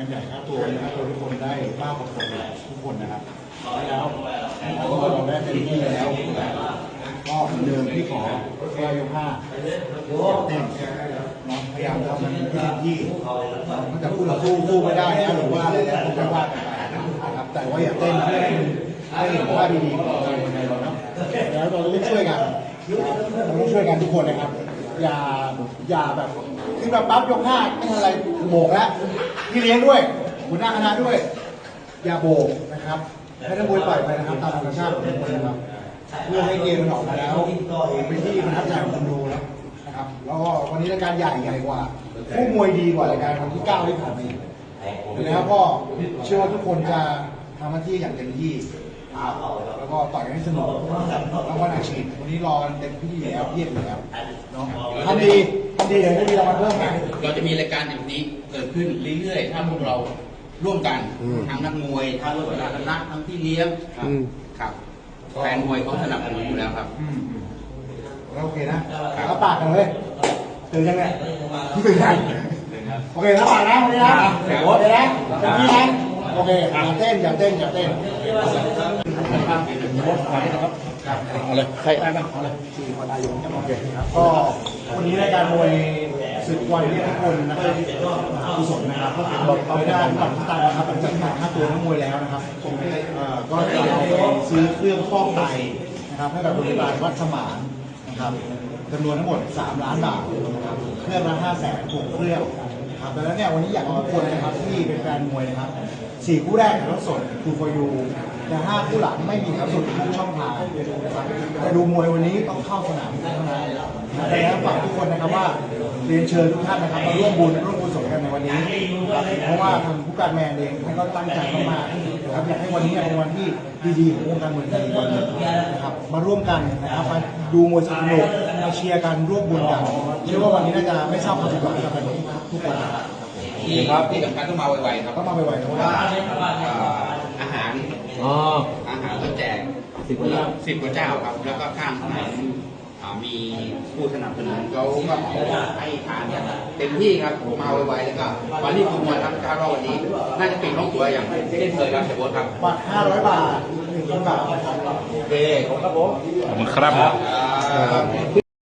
านใหญ่ค่าตัวค่าตัวทุกคนได้มากกว่าคนทุกคนนะครับแล้วเราได้เต็มที่แล้วก็เหมือนเดิมที่ขอแค่ยกห้าเต้นเนาะพยายามทำมันเต็มที่มันจะพูดเราสู้สู้ไม่ได้นะหรือว่าอะไรเนี่ยผมจะว่ากันไปนะครับแต่ว่าอย่าเต้นเพื่อให้ให้เห็นว่าดีๆของเราในเราเนาะแล้วเราต้องช่วยกันเราต้องช่วยกันทุกคนนะครับ อย่าอย่าแบบ ขึ้นมาปั๊บยกห้าไม่ทันอะไรโบกแล้วพี่เลี้ยงด้วยหัวหน้าคณะด้วย อย่าโบกนะครับให้นักมวยปล่อยไปนะครับ ตามธรรมชาติของทุกคนนะครับเพื่อให้เกมมันออกมาแล้วเป็นที่ประทับใจของคนดูแล้วนะครับแล้วก็วันนี้รายการใหญ่ใหญ่กว่าคู่มวยดีกว่ารายการวันที่เก้าที่ผ่านมาแล้วก็เชื่อว่าทุกคนจะทำหน้าที่อย่างเต็มที่แล้วก็ต่อยกันให้สนุกรางวัลอาชีพวันนี้รอกันเต็มที่แล้วเยียบอยู่แล้วเนาะทำดีทำ ดีเดี๋ยวจะมีรางวัลเพิ่มนะ เราจะมีรายการแบบนี้เกิดขึ้นเรื่อยๆ ถ้าพวกเราร่วมกันทั้งนักมวยทั้งหัวหน้าคณะทั้งที่เลี้ยงครับแฟนมวยเขาสนับสนุนอยู่แล้วครับอืมอืมโอเคนะรับปากกันเลยตื่นยังไงตื่นยังโอเครับปากนะวันนี้นะโอเคนะเต็มที่นะโอเคอย่าเต้นอย่าเต้นอย่าเต้นเอาเลยใครไปบ้างเอาเลยสี่คนอายุโอเคครับก็ วันนี้รายการมวยศึกวันนี้ทุกคนนะครับมหากุศลนะครับก็เป็นเอาด้านบัตรที่ตายนะครับหลังจากที่ผ่านค่าตัวนักมวยแล้วนะครับเอ่อก็จะเอาซื้อเครื่องฟอกไตนะครับให้กับโรงพยาบาลวัดสมานนะครับจำนวนทั้งหมด 3 ล้านบาทนะครับเครื่องละ5แสนหกเครื่องครับดังนั้นเนี่ยวันนี้อยากให้ทุกคนนะครับที่เป็นแฟนมวยนะครับสี่คู่แรกถ่ายทอดสดคือ for you แต่ห้าคู่หลังไม่มีถ่ายทอดสดทุกช่องทางนะครับแต่ดูมวยวันนี้ต้องเข้าสนามเท่านั้น แต่แล้วฝากทุกคนนะครับว่าเรียนเชิญทุกท่านนะครับมาร่วมบุญร่วมกุศลกันในวันนี้เพราะว่าทางผู้การแมนเองท่านก็ตั้งใจมากๆนะครับอยากให้วันนี้เป็นวันที่ดีๆของวงการมวยไทยอีกวันหนึงนะครับมาร่วมกันนะครับมาดูมวยสนุกมาเชียร์กันร่วมบุญกันเชื่อว่าวันนี้น่าจะไม่เศร้าความผิดหวังกับแฟนบอลทุกคนนะครับที่ที่สำคัญต้องมาไวๆครับต้องมาไวๆนะเพคราะรับว่าเอ่ออาหารอ๋ออาหารก็แจกสิบกว่าเจ้าสิบกว่าเจ้าครับ แล้วก็ข้างถนนอ่า มีผู้สนับสนุนเขาก็ให้ทานกันเต็มที่ครับมาไวๆแล้วก็วันนี้คุณมวยครับคาดว่าวันนี้ น่าจะปิดห้องตัวอย่างเช่นเคยครับเสียโบ๊ทครับบัตร500 บาท1,000บาทนะครับโอเคขอบคุณครับผมขอบคุณครับครับ